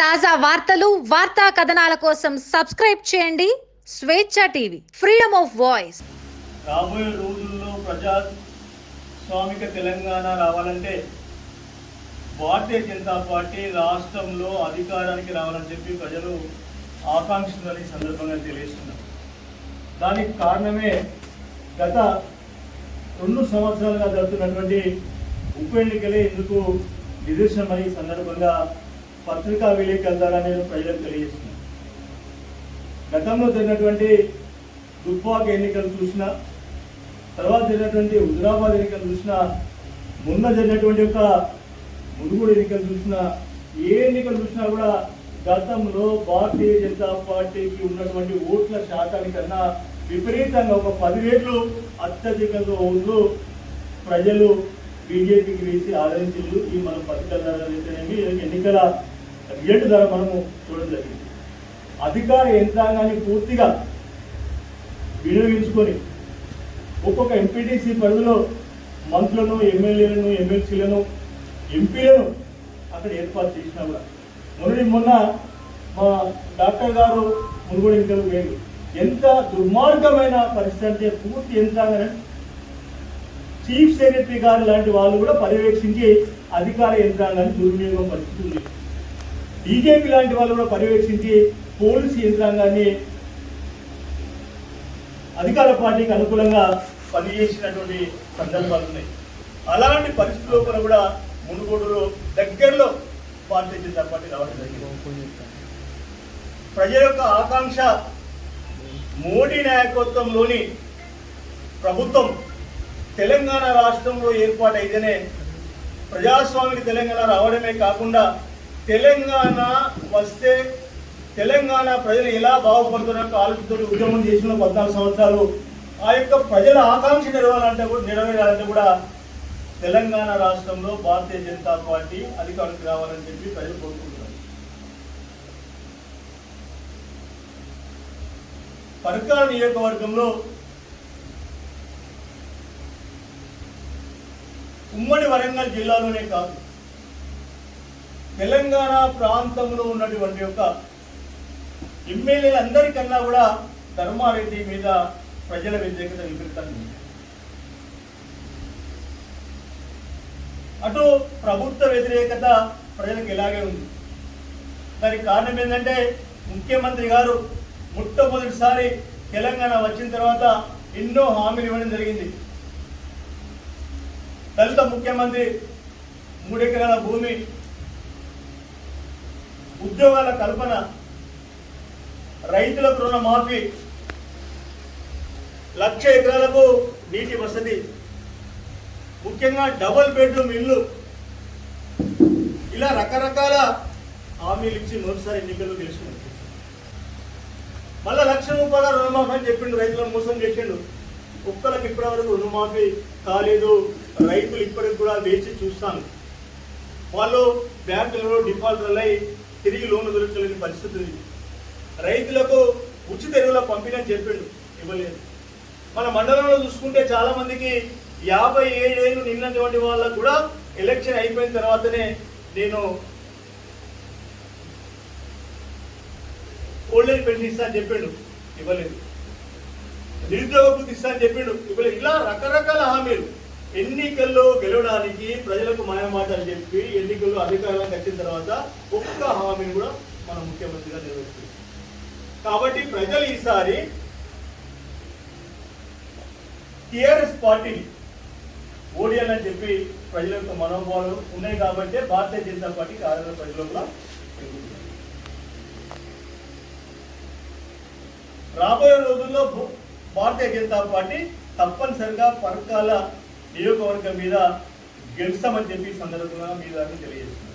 తాజా వార్తలు వార్తా కథనాల కోసం సబ్స్క్రైబ్ చేయండి. స్వేచ్ఛ టీవీ ఫ్రీడమ్ ఆఫ్ వాయిస్. రాబోయే రోజుల్లో ప్రజాస్వామిక తెలంగాణ రావాలంటే భారతీయ జనతా పార్టీ రాష్ట్రంలో అధికారానికి రావాలని చెప్పి ప్రజలు ఆకాంక్షలని సందర్భంగా తెలియజేస్తున్నారు. దానికి కారణమే గత రెండు సంవత్సరాలుగా జరుగుతున్నటువంటి ఉప ఎన్నికలే ఎందుకు నిదర్శనమని సందర్భంగా పత్రికా విలేకరుల ద్వారా నేను ప్రజలకు తెలియజేస్తున్నాను గతంలో జరిగినటువంటి దుబ్బాక ఎన్నికలు చూసినా తర్వాత జరిగినటువంటి హుజరాబాద్ ఎన్నికలు చూసినా మొన్న జరిగినటువంటి ఒక మునుగోడు ఎన్నికలు చూసినా ఏ ఎన్నికలు చూసినా కూడా గతంలో భారతీయ జనతా పార్టీకి ఉన్నటువంటి ఓట్ల శాతానికన్నా విపరీతంగా ఒక పది రేట్లు అత్యధికంగా ఓట్లు ప్రజలు బీజేపీకి వేసి ఆదరించారు ఈ మన పత్రికల ఎన్నికల రిజల్ట్ ద్వారా మనము చూడడం జరిగింది? అధికార యంత్రాంగాన్ని పూర్తిగా వినియోగించుకొని ఒక్కొక్క ఎంపీటీసీ పరిధిలో మంత్రులను ఎమ్మెల్యేలను ఎమ్మెల్సీలను ఎంపీలను అక్కడ ఏర్పాటు చేసినా కూడా. మొన్నటి మొన్న మా డాక్టర్ గారు మునుగోడు ఎన్నికలు వేరు ఎంత దుర్మార్గమైన పరిస్థితి అంటే పూర్తి యంత్రాంగం చీఫ్ సెక్రటరీ గారు లాంటి వాళ్ళు కూడా పర్యవేక్షించి అధికార యంత్రాంగాన్ని దుర్వినియోగం పరిస్థితి ఉంది. బీజేపీ లాంటి వాళ్ళు కూడా పర్యవేక్షించి పోలీసు యంత్రాంగాన్ని అధికార పార్టీకి అనుకూలంగా పనిచేసినటువంటి సందర్భాలు ఉన్నాయి. అలాంటి పరిస్థితుల్లో లోపల కూడా మునుగోడులో దగ్గరలో భారతీయ జనతా పార్టీ రావడం జరిగింది. ప్రజల యొక్క ఆకాంక్ష మోడీ నాయకత్వంలోని ప్రభుత్వం తెలంగాణ రాష్ట్రంలో ఏర్పాటైతేనే ప్రజాస్వామికి తెలంగాణ రావడమే కాకుండా తెలంగాణ వస్తే తెలంగాణ ప్రజలు ఎలా బాగుపడుతున్నట్టు ఆలోచనతో ఉద్యమం చేసిన పద్నాలుగు సంవత్సరాలు ఆ యొక్క ప్రజల ఆకాంక్ష నెరవేరాలంటే కూడా నెరవేరాలంటే కూడా తెలంగాణ రాష్ట్రంలో భారతీయ జనతా పార్టీ అధికారులకు రావాలని చెప్పి ప్రజలు కోరుకుంటున్నారు. పర్కాల నియోజకవర్గంలో ఉమ్మడి వరంగల్ జిల్లాలోనే కాదు. తెలంగాణ ప్రాంతంలో ఉన్నటువంటి యొక్క ఎమ్మెల్యేలందరికన్నా కూడా ధర్మారెడ్డి మీద ప్రజల వ్యతిరేకత విపరీతంగా అటు ప్రభుత్వ వ్యతిరేకత ప్రజలకు ఇలాగే ఉంది. దానికి కారణం ఏంటంటే ముఖ్యమంత్రి గారు మొట్టమొదటిసారి తెలంగాణ వచ్చిన తర్వాత ఎన్నో హామీలు ఇవ్వడం జరిగింది. దళిత ముఖ్యమంత్రి మూడెకరాల భూమి ఉద్యోగాల కల్పన రైతులకు రుణమాఫీ లక్ష ఎకరాలకు నీటి వసతి ముఖ్యంగా డబుల్ బెడ్రూమ్ ఇల్లు. ఇలా రకరకాల హామీలు ఇచ్చి మొదటిసారి ఎన్నికల్లో గెలిచింది మళ్ళా లక్ష రూపాయల రుణమాఫీ అని చెప్పిండు రైతులను మోసం చేసిండు. ఒక్కలకు ఇప్పటి వరకు రుణమాఫీ కాలేదు. రైతులు ఇప్పటికి కూడా వేచి చూస్తాను. వాళ్ళు బ్యాంకులలో డిఫాల్టర్లు అయి తిరిగి లోన్లు దొరకలేని పరిస్థితి రైతులకు ఉచిత ఎరువుల పంపిణీ అని చెప్పిండు ఇవ్వలేదు. మన మండలంలో చూసుకుంటే చాలా మందికి యాభై ఏడేళ్ళు నిన్నటువంటి వాళ్ళకు కూడా ఎలక్షన్ అయిపోయిన తర్వాతనే నేను ఓల్డ్ ఏజ్ పెన్షన్ ఇస్తా అని చెప్పిండు ఇవ్వలేదు. నిరుద్యోగ ఇస్తా అని చెప్పిండు ఇవ్వలేదు. ఇలా రకరకాల హామీలు. ఎన్నికల్లో గెలవడానికి ప్రజలకు మాయమాటలు చెప్పి ఎన్నికల్లో అధికారంలోకి వచ్చిన తర్వాత ఒక్క హామీని కూడా మన ముఖ్యమంత్రిగా నిర్వహిస్తుంది కాబట్టి ప్రజలు ఈసారి టిఆర్ఎస్ పార్టీని ఓడియాలని చెప్పి ప్రజల యొక్క మనోభావాలు ఉన్నాయి కాబట్టి భారతీయ జనతా పార్టీకి ఆదరణ ప్రజల కూడా పెరుగుతుంది. రాబోయే రోజుల్లో భారతీయ జనతా పార్టీ తప్పనిసరిగా పరకాల నియోజకవర్గం మీద గెలుస్తామని చెప్పి సందర్భంగా మీ దాన్ని తెలియజేస్తున్నారు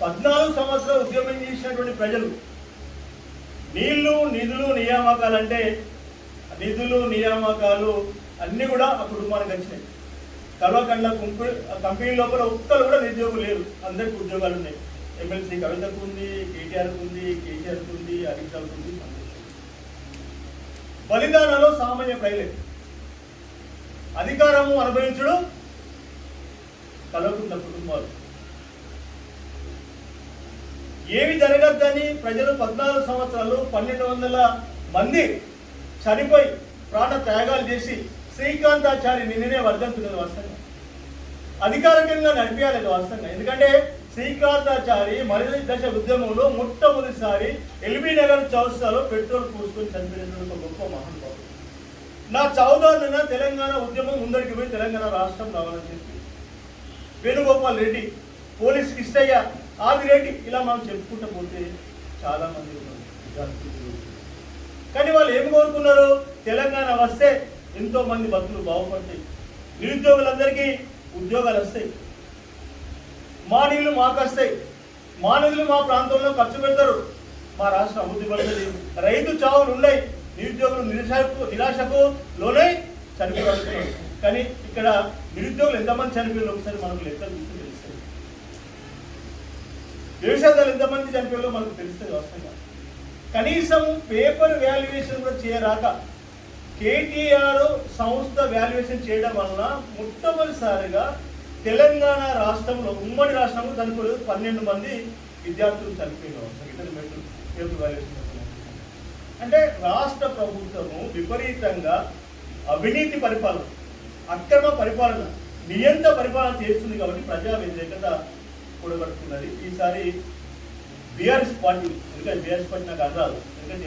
పద్నాలుగు సంవత్సరాలు ఉద్యమం చేసినటువంటి ప్రజలు నీళ్ళు నిధులు నియామకాలు అంటే నిధులు నియామకాలు అన్ని కూడా ఆ కుటుంబానికి వచ్చినాయి. కల్వకండ్ల కుంకు- కంపెనీ లోపల ఒక్కరు కూడా నిరుద్యోగులు లేరు. అందరికీ ఉద్యోగాలు ఉన్నాయి. ఎమ్మెల్సీ కవితకు ఉంది కేటీఆర్కు ఉంది కేసీఆర్కు ఉంది హరీష్ రావుకు ఉంది బలిదానాలు సామాన్య ప్రజలే. అధికారము అనుభవించడం కలుగుతున్న కుటుంబాలు. ఏమి జరగద్దని ప్రజలు పద్నాలుగు సంవత్సరాలు పన్నెండు వందల మంది చనిపోయి ప్రాణ త్యాగాలు చేసి శ్రీకాంతాచారి నిన్ననే వర్ధంతున్నది వాస్తవంగా. అధికారికంగా నడిపించాలి వాస్తవంగా. ఎందుకంటే శ్రీకాంతాచారి మరిది దశ ఉద్యమంలో మొట్టమొదటిసారి ఎల్బీ నగర్ చౌస్తాలో పెట్రోల్ పోసుకొని చనిపోయినటువంటి ఒక గొప్ప మహానుభావుడు. నా చౌదాన్న తెలంగాణ ఉద్యమం ముందరికి పోయి తెలంగాణ రాష్ట్రం రావాలని చెప్పి. వేణుగోపాల్ రెడ్డి పోలీస్ కిష్టయ్య ఆదిరెడ్డి ఇలా మనం చెప్పుకుంటూ పోతే చాలామంది కానీ వాళ్ళు ఏం కోరుకున్నారు? తెలంగాణ వస్తే ఎంతో మంది భక్తులు బాగుపడతాయి. నిరుద్యోగులందరికీ ఉద్యోగాలు వస్తాయి. మా నీళ్ళు మాకు వస్తాయి. మా నిధులు మా ప్రాంతంలో ఖర్చు పెడతారు. మా రాష్ట్రం అభివృద్ధి పడుతుంది. రైతు చావులు ఉన్నాయి. నిరుద్యోగులు నిరాశకు నిరాశకు లోనై చనిపోతున్నారు కానీ ఇక్కడ నిరుద్యోగులు ఎంతమంది చనిపోయారు ఒకసారి మనకు లెక్కలు చూస్తే తెలుస్తుంది. వ్యవసాయదారులు ఎంతమంది చనిపోయారో మనకు తెలుస్తుంది వాస్తవంగా. కనీసం పేపర్ వాల్యుయేషన్ కూడా చేయరాక కేటీఆర్ సంస్థ వాల్యుయేషన్ చేయడం వలన మొట్టమొదటిసారిగా తెలంగాణ రాష్ట్రంలో ఉమ్మడి రాష్ట్రంలో చనిపోలేదు పన్నెండు మంది విద్యార్థులు చనిపోయిన ఇతర మెట్లు పేపర్ వాల్యుయేషన్ అంటే రాష్ట్ర ప్రభుత్వము విపరీతంగా అవినీతి పరిపాలన అక్రమ పరిపాలన నియంత పరిపాలన చేస్తుంది కాబట్టి ప్రజా వ్యతిరేకత కూడబడుతున్నది ఈసారి బీఆర్ఎస్ పార్టీ ఎందుకంటే బీఆర్ఎస్ పార్టీ నాకు అర్థాలు ఎందుకంటే